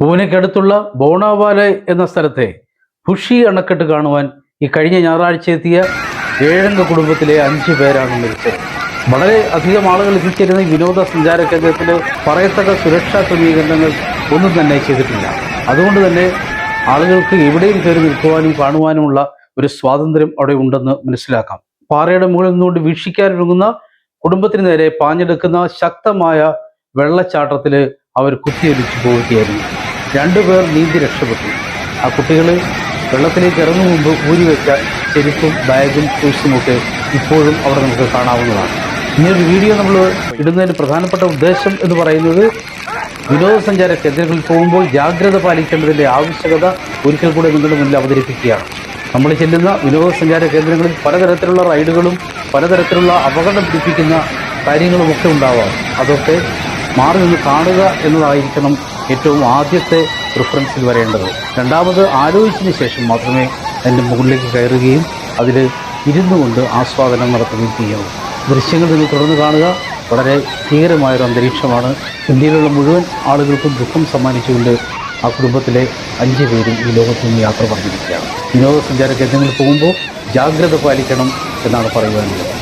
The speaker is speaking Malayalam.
പൂനെക്കടുത്തുള്ള ബോണാവാല എന്ന സ്ഥലത്തെ ഫുഷി അണക്കെട്ട് കാണുവാൻ ഈ കഴിഞ്ഞ ഞായറാഴ്ച എത്തിയ ഏഴംഗ കുടുംബത്തിലെ അഞ്ച് പേരാണ് മരിച്ചത്. വളരെ അധികം ആളുകൾ എത്തിച്ചേരുന്ന വിനോദസഞ്ചാര കേന്ദ്രത്തിൽ പറയത്തക്ക സുരക്ഷാ ക്രമീകരണങ്ങൾ ഒന്നും തന്നെ ചെയ്തിട്ടില്ല. അതുകൊണ്ട് തന്നെ ആളുകൾക്ക് എവിടെയും കയറി നിൽക്കുവാനും കാണുവാനുമുള്ള ഒരു സ്വാതന്ത്ര്യം അവിടെ ഉണ്ടെന്ന് മനസ്സിലാക്കാം. പാറയുടെ മുകളിൽ നിന്നുകൊണ്ട് വീക്ഷിക്കാനൊരുങ്ങുന്ന കുടുംബത്തിന് നേരെ പാഞ്ഞെടുക്കുന്ന ശക്തമായ വെള്ളച്ചാട്ടത്തിൽ അവർ കുത്തിയൊലിച്ചു പോവുകയായിരുന്നു. രണ്ടുപേർ നീന്തി രക്ഷപ്പെട്ടു. ആ കുട്ടികൾ വെള്ളത്തിലേക്ക് ഇറങ്ങും മുമ്പ് ഊരി വെച്ച ചെരുപ്പും ബാഗും ഷൂസുമൊക്കെ ഇപ്പോഴും അവിടെ നമുക്ക് കാണാവുന്നതാണ്. ഇനിയൊരു വീഡിയോ നമ്മൾ ഇടുന്നതിന് പ്രധാനപ്പെട്ട ഉദ്ദേശം എന്ന് പറയുന്നത് വിനോദസഞ്ചാര കേന്ദ്രങ്ങളിൽ പോകുമ്പോൾ ജാഗ്രത പാലിക്കേണ്ടതിന്റെ ആവശ്യകത ഒരിക്കൽ കൂടെ നിങ്ങളുടെ മുന്നിൽ അവതരിപ്പിക്കുകയാണ്. നമ്മൾ ചെല്ലുന്ന വിനോദസഞ്ചാര കേന്ദ്രങ്ങളിൽ പലതരത്തിലുള്ള റൈഡുകളും പലതരത്തിലുള്ള അപകടം പിടിപ്പിക്കുന്ന കാര്യങ്ങളുമൊക്കെ ഉണ്ടാവാം. അതൊക്കെ മാറി നിന്ന് കാണുക എന്നതായിരിക്കണം ഏറ്റവും ആദ്യത്തെ പ്രിഫറൻസിൽ വരേണ്ടത്. രണ്ടാമത് ആലോചിച്ചതിന് ശേഷം മാത്രമേ അതിന്റെ മുകളിലേക്ക് കയറുകയും അതിൽ ഇരുന്നു കൊണ്ട് ആസ്വാദനം നടത്തുകയും ചെയ്യും ദൃശ്യങ്ങൾ നിങ്ങൾ തുടർന്ന് കാണുക. വളരെ ഭീകരമായൊരു അന്തരീക്ഷമാണ്. ഇന്ത്യയിലുള്ള മുഴുവൻ ആളുകൾക്കും ദുഃഖം സമ്മാനിച്ചുകൊണ്ട് ആ കുടുംബത്തിലെ അഞ്ച് പേരും ഈ ലോകത്തു നിന്ന് യാത്ര പറഞ്ഞിരിക്കുകയാണ്. വിനോദസഞ്ചാര കേന്ദ്രങ്ങളിൽ പോകുമ്പോൾ ജാഗ്രത പാലിക്കണം എന്നാണ് പറയുവാനുള്ളത്.